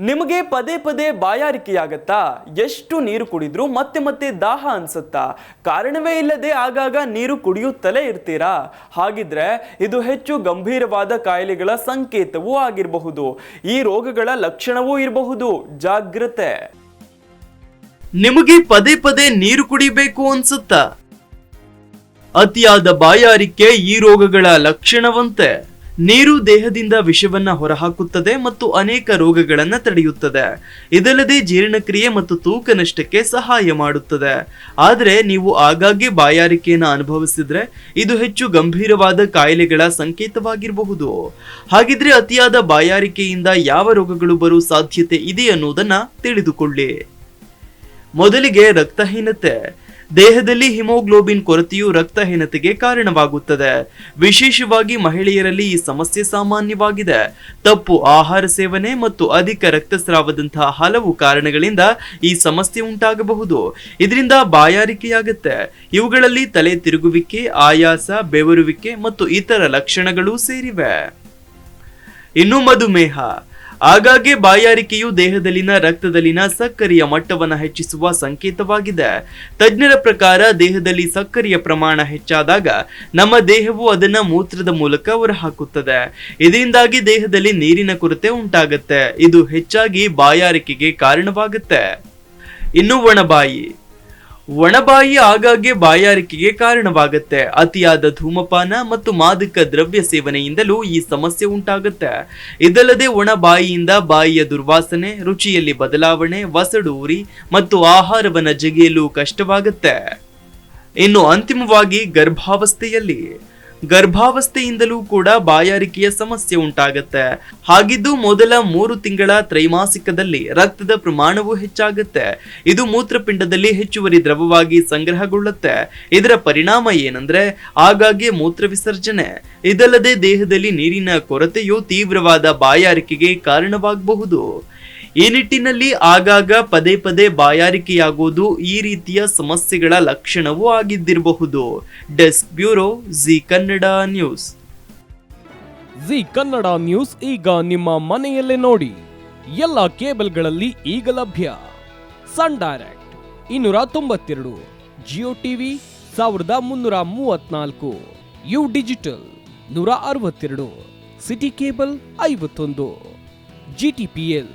ನಿಮಗೆ ಪದೇ ಪದೇ ಬಾಯಾರಿಕೆಯಾಗತ್ತಾ? ಎಷ್ಟು ನೀರು ಕುಡಿದ್ರೂ ಮತ್ತೆ ಮತ್ತೆ ದಾಹ ಅನ್ಸುತ್ತಾ? ಕಾರಣವೇ ಇಲ್ಲದೆ ಆಗಾಗ ನೀರು ಕುಡಿಯುತ್ತಲೇ ಇರ್ತೀರಾ? ಹಾಗಿದ್ರೆ ಇದು ಹೆಚ್ಚು ಗಂಭೀರವಾದ ಕಾಯಿಲೆಗಳ ಸಂಕೇತವೂ ಆಗಿರಬಹುದು. ಈ ರೋಗಗಳ ಲಕ್ಷಣವೂ ಇರಬಹುದು. ಜಾಗ್ರತೆ. ನಿಮಗೆ ಪದೇ ಪದೇ ನೀರು ಕುಡಿಬೇಕು ಅನ್ಸುತ್ತಾ? ಅತಿಯಾದ ಬಾಯಾರಿಕೆ ಈ ರೋಗಗಳ ಲಕ್ಷಣವಂತೆ. ನೀರು ದೇಹದಿಂದ ವಿಷವನ್ನ ಹೊರಹಾಕುತ್ತದೆ ಮತ್ತು ಅನೇಕ ರೋಗಗಳನ್ನು ತಡೆಯುತ್ತದೆ. ಇದಲ್ಲದೆ ಜೀರ್ಣಕ್ರಿಯೆ ಮತ್ತು ತೂಕ ನಷ್ಟಕ್ಕೆ ಸಹಾಯ ಮಾಡುತ್ತದೆ. ಆದರೆ ನೀವು ಆಗಾಗ್ಗೆ ಬಾಯಾರಿಕೆಯನ್ನು ಅನುಭವಿಸಿದ್ರೆ ಇದು ಹೆಚ್ಚು ಗಂಭೀರವಾದ ಕಾಯಿಲೆಗಳ ಸಂಕೇತವಾಗಿರಬಹುದು. ಹಾಗಿದ್ರೆ ಅತಿಯಾದ ಬಾಯಾರಿಕೆಯಿಂದ ಯಾವ ರೋಗಗಳು ಬರುವ ಸಾಧ್ಯತೆ ಇದೆ ಅನ್ನೋದನ್ನ ತಿಳಿದುಕೊಳ್ಳಿ. ಮೊದಲಿಗೆ ರಕ್ತಹೀನತೆ. ದೇಹದಲ್ಲಿ ಹಿಮೋಗ್ಲೋಬಿನ್ ಕೊರತೆಯು ರಕ್ತಹೀನತೆಗೆ ಕಾರಣವಾಗುತ್ತದೆ. ವಿಶೇಷವಾಗಿ ಮಹಿಳೆಯರಲ್ಲಿ ಈ ಸಮಸ್ಯೆ ಸಾಮಾನ್ಯವಾಗಿದೆ. ತಪ್ಪು ಆಹಾರ ಸೇವನೆ ಮತ್ತು ಅಧಿಕ ರಕ್ತಸ್ರಾವದಂತಹ ಹಲವು ಕಾರಣಗಳಿಂದ ಈ ಸಮಸ್ಯೆ ಉಂಟಾಗಬಹುದು. ಇದರಿಂದ ಬಾಯಾರಿಕೆಯಾಗುತ್ತೆ. ಇವುಗಳಲ್ಲಿ ತಲೆ ತಿರುಗುವಿಕೆ, ಆಯಾಸ, ಬೆವರುವಿಕೆ ಮತ್ತು ಇತರ ಲಕ್ಷಣಗಳು ಸೇರಿವೆ. ಇನ್ನು ಮಧುಮೇಹ. ಆಗಾಗ್ಗೆ ಬಾಯಾರಿಕೆಯು ದೇಹದಲ್ಲಿನ ರಕ್ತದಲ್ಲಿನ ಸಕ್ಕರೆಯ ಮಟ್ಟವನ್ನು ಹೆಚ್ಚಿಸುವ ಸಂಕೇತವಾಗಿದೆ. ತಜ್ಞರ ಪ್ರಕಾರ ದೇಹದಲ್ಲಿ ಸಕ್ಕರೆಯ ಪ್ರಮಾಣ ಹೆಚ್ಚಾದಾಗ ನಮ್ಮ ದೇಹವು ಅದನ್ನ ಮೂತ್ರದ ಮೂಲಕ ಹೊರಹಾಕುತ್ತದೆ. ಇದರಿಂದಾಗಿ ದೇಹದಲ್ಲಿ ನೀರಿನ ಕೊರತೆ ಉಂಟಾಗುತ್ತೆ. ಇದು ಹೆಚ್ಚಾಗಿ ಬಾಯಾರಿಕೆಗೆ ಕಾರಣವಾಗುತ್ತೆ. ಇನ್ನು ಒಣಬಾಯಿ. ಒಣಬಾಯಿ ಆಗಾಗ್ಗೆ ಬಾಯಾರಿಕೆಗೆ ಕಾರಣವಾಗುತ್ತೆ. ಅತಿಯಾದ ಧೂಮಪಾನ ಮತ್ತು ಮಾದಕ ದ್ರವ್ಯ ಸೇವನೆಯಿಂದಲೂ ಈ ಸಮಸ್ಯೆ ಉಂಟಾಗುತ್ತೆ. ಇದಲ್ಲದೆ ಒಣ ಬಾಯಿಯಿಂದ ಬಾಯಿಯ ದುರ್ವಾಸನೆ, ರುಚಿಯಲ್ಲಿ ಬದಲಾವಣೆ, ವಸಡು ಉರಿ ಮತ್ತು ಆಹಾರವನ್ನು ಜಗಿಯಲು ಕಷ್ಟವಾಗುತ್ತೆ. ಇನ್ನು ಅಂತಿಮವಾಗಿ ಗರ್ಭಾವಸ್ಥೆಯಲ್ಲಿ ಗರ್ಭಾವಸ್ಥೆಯಿಂದಲೂ ಕೂಡ ಬಾಯಾರಿಕೆಯ ಸಮಸ್ಯೆ ಉಂಟಾಗುತ್ತೆ. ಹಾಗಿದ್ದು ಮೊದಲ ಮೂರು ತಿಂಗಳ ತ್ರೈಮಾಸಿಕದಲ್ಲಿ ರಕ್ತದ ಪ್ರಮಾಣವು ಹೆಚ್ಚಾಗುತ್ತೆ. ಇದು ಮೂತ್ರಪಿಂಡದಲ್ಲಿ ಹೆಚ್ಚುವರಿ ದ್ರವವಾಗಿ ಸಂಗ್ರಹಗೊಳ್ಳುತ್ತೆ. ಇದರ ಪರಿಣಾಮ ಏನಂದ್ರೆ ಆಗಾಗ್ಗೆ ಮೂತ್ರ ವಿಸರ್ಜನೆ. ಇದಲ್ಲದೆ ದೇಹದಲ್ಲಿ ನೀರಿನ ಕೊರತೆಯು ತೀವ್ರವಾದ ಬಾಯಾರಿಕೆಗೆ ಕಾರಣವಾಗಬಹುದು. ಈ ನಿಟ್ಟಿನಲ್ಲಿ ಆಗಾಗ ಪದೇ ಪದೇ ಬಾಯಾರಿಕೆಯಾಗುವುದು ಈ ರೀತಿಯ ಸಮಸ್ಯೆಗಳ ಲಕ್ಷಣವೂ ಆಗಿದ್ದಿರಬಹುದು. Desk bureau Zee Kannada news. Zee Kannada news ಈಗ ನಿಮ್ಮ ಮನೆಯಲ್ಲೇ ನೋಡಿ. ಎಲ್ಲ ಕೇಬಲ್ಗಳಲ್ಲಿ ಈಗ ಲಭ್ಯ. ಸನ್ ಡೈರೆಕ್ಟ್ ಇನ್ನೂರ ತೊಂಬತ್ತೆರಡು, ಜಿಯೋ ಟಿವಿ ಸಾವಿರದ ಮುನ್ನೂರ ಮೂವತ್ನಾಲ್ಕು, ಯು ಡಿಜಿಟಲ್ ನೂರ ಅರವತ್ತೆರಡು, ಸಿಟಿ ಕೇಬಲ್ ಐವತ್ತೊಂದು, ಜಿ ಟಿ ಪಿ ಎಲ್